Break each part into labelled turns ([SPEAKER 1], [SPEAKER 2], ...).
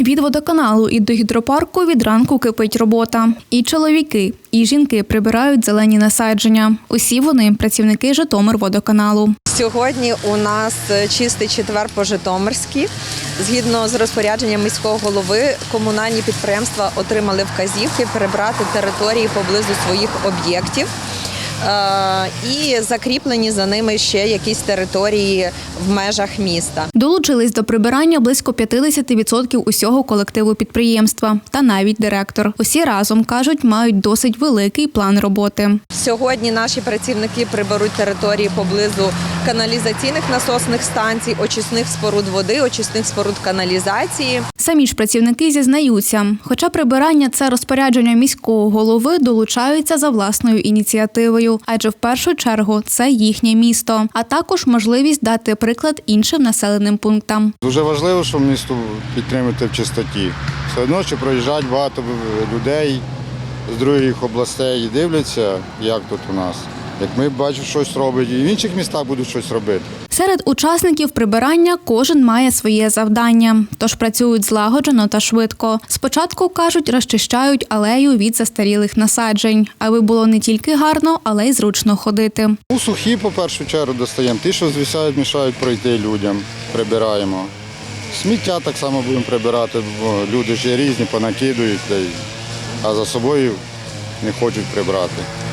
[SPEAKER 1] водоканалу і до гідропарку від ранку кипить робота. І чоловіки, і жінки прибирають зелені насадження. Усі вони працівники Житомирводоканалу.
[SPEAKER 2] Сьогодні у нас чистий четвер по Житомирськи. Згідно з розпорядженням міського голови, комунальні підприємства отримали вказівки прибрати території поблизу своїх об'єктів. Е, І закріплені за ними ще якісь території в межах міста.
[SPEAKER 1] Долучились до прибирання близько 50% усього колективу підприємства та навіть директор. Усі разом кажуть, мають досить великий план роботи.
[SPEAKER 2] Сьогодні наші працівники приберуть території поблизу каналізаційних насосних станцій, очисних споруд води, очисних споруд каналізації.
[SPEAKER 1] Самі ж працівники зізнаються, хоча прибирання це розпорядження міського голови долучаються за власною ініціативою, адже в першу чергу це їхнє місто, а також можливість дати приклад іншим населеним пунктам.
[SPEAKER 3] Дуже важливо, щоб місто підтримати в чистоті. Все одно, що проїжджають багато людей з других областей і дивляться, як тут у нас. Як ми бачимо, щось робить, і в інших містах будуть щось робити.
[SPEAKER 1] Серед учасників прибирання кожен має своє завдання, тож працюють злагоджено та швидко. Спочатку кажуть, розчищають алею від застарілих насаджень, аби було не тільки гарно, але й зручно ходити.
[SPEAKER 3] Ну, сухі, по першу чергу, достаємо. Ті, що звісають, мішають пройти людям, прибираємо. Сміття так само будемо прибирати, бо люди ж є різні, понакидують, а за собою не хочуть прибрати.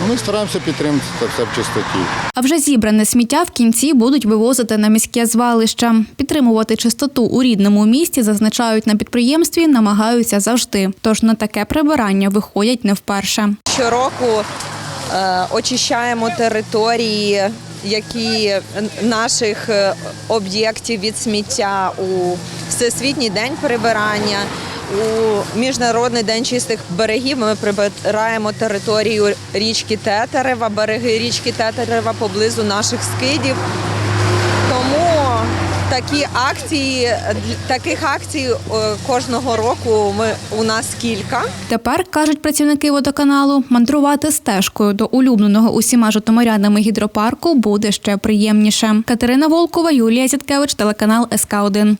[SPEAKER 3] Ну, ми стараємося підтримати це все в чистоті.
[SPEAKER 1] А вже зібране сміття в кінці будуть вивозити на міське звалище. Підтримувати чистоту у рідному місті, зазначають на підприємстві, намагаються завжди. Тож на таке прибирання виходять не вперше.
[SPEAKER 2] Щороку е, очищаємо території, які наших е, об'єктів від сміття у Всесвітній день прибирання. У Міжнародний день чистих берегів ми прибираємо територію річки Тетерева, береги річки Тетерева поблизу наших скидів. Тому такі акції, таких акцій е, кожного року ми, у нас кілька.
[SPEAKER 1] Тепер кажуть працівники водоканалу, мандрувати стежкою до улюбленого усіма житомирянами гідропарку буде ще приємніше. Катерина Волкова, Юлія Зіткевич, телеканал СК 1